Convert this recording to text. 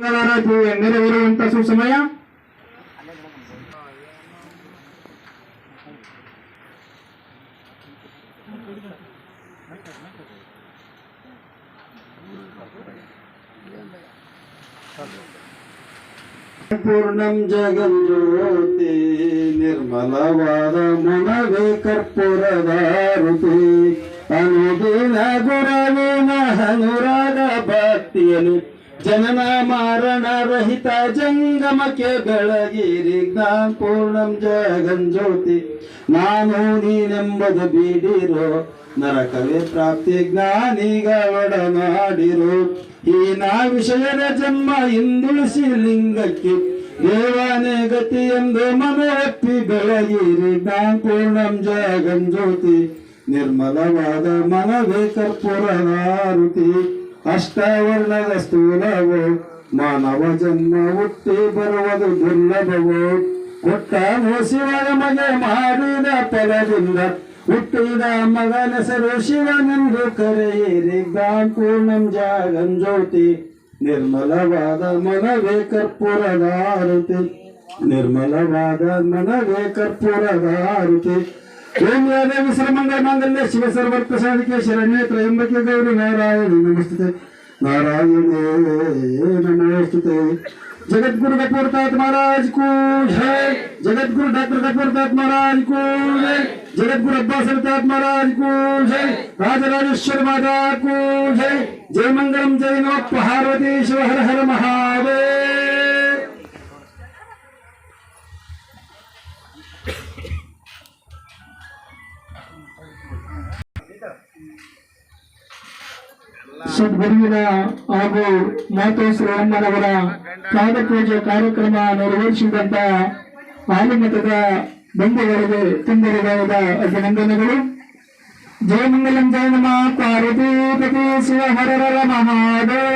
ಮಂಗಳಾರತಿ ನೆರವೇರುವಂತ ಸುಸಮಯ ಪೂರ್ಣಂ ಜಗಜ್ಯೋತಿ ನಿರ್ಮಲವಾದ ಮನವೇ ಕರ್ಪೂರದಾರುತಿ ಅನುದಿನ ಗುರವಿನ ಅನುರಾಗ ಭಕ್ತಿಯನು ಜನನ ಮಾರಣ ರಹಿತ ಜಂಗಮಕ್ಕೆ ಬೆಳಗಿರಿ ಜ್ಞಾನ ಪೂರ್ಣಂ ಜಗಂಜ್ಯೋತಿ ನಾನು ನೀನೆಂಬುದು ಬೀಡಿರೋ, ನರಕವೇ ಪ್ರಾಪ್ತಿ ಜ್ಞಾನಿಗಳೊಡನಾಡಿರು ಈ ನಾ ವಿಷಯದ ಜನ್ಮ ಹಿಂದುಳಿಸಿ ಲಿಂಗಕ್ಕೆ, ದೇವಾನೇ ಗತಿ ಎಂದು ಮನವಪ್ಪಿ ಬೆಳಗಿರಿ ಜ್ಞಾನ ಪೂರ್ಣಂ ಜಗಂಜ್ಯೋತಿ ನಿರ್ಮಲವಾದ ಮನವೇ ಕರ್ಪೂರದಾರುತಿ ಅಷ್ಟವರ್ಣದ ಸ್ಥೂಲವು ಮಾನವ ಜನ್ಮ ಹುಟ್ಟಿ ಬರುವುದು ದುರ್ಲಭವು ಕೊಟ್ಟಾನು ಶಿವನ ಮಗೆ ಮಾಡಿದ ಫಲದಿಂದ ಹುಟ್ಟಿದ ಮಗನೆಸರು ಶಿವನೆಂದು ಕರೆಯಿರಿ ಗಾಂಪೂರ್ಣಂ ಜಾಗಂಜ್ಯೋತಿ ನಿರ್ಮಲವಾದ ಮನವೇ ಕರ್ಪೂರದಾರುತಿ ನಿರ್ಮಲವಾದ ಮನವೇ శ్రీమదేవి శ్రీమంగళ మంగళ శివ సర్వ ప్రసాదికే శరణ్యే త్రయంబకే గౌరి నారాయణ नारायण नमस्ते जगत गुरु कपूर महाराज को जगत गुरु डॉक्टर कपूर दास महाराज को जगत गुरु अब्बा सरदास महाराज को राजा राजेश्वर माता को जय जय मंगलम जय नम पार्वती शिव हर हर महादेव ಸದ್ಗುರುವಿನ ಹಾಗೂ ಮಾತೆ ಶ್ರೀರಮ್ಮನವರ ಪಾದಪೂಜೆ ಕಾರ್ಯಕ್ರಮ ನೆರವೇರಿಸಿದಂತ ಆಲಿಮಠದ ಬಂಧುಗಳಿಗೆ ತುಂಬಿರಿಗಾಯದ ಅಭಿನಂದನೆಗಳು. ಜಯ ಮಂಗಲಂ ಜಯ ನಮ. ಪಾರ್ವತಿ ಶಿವಹರರ ಶಿವ ಹರರ ಮಹಾದೇವ.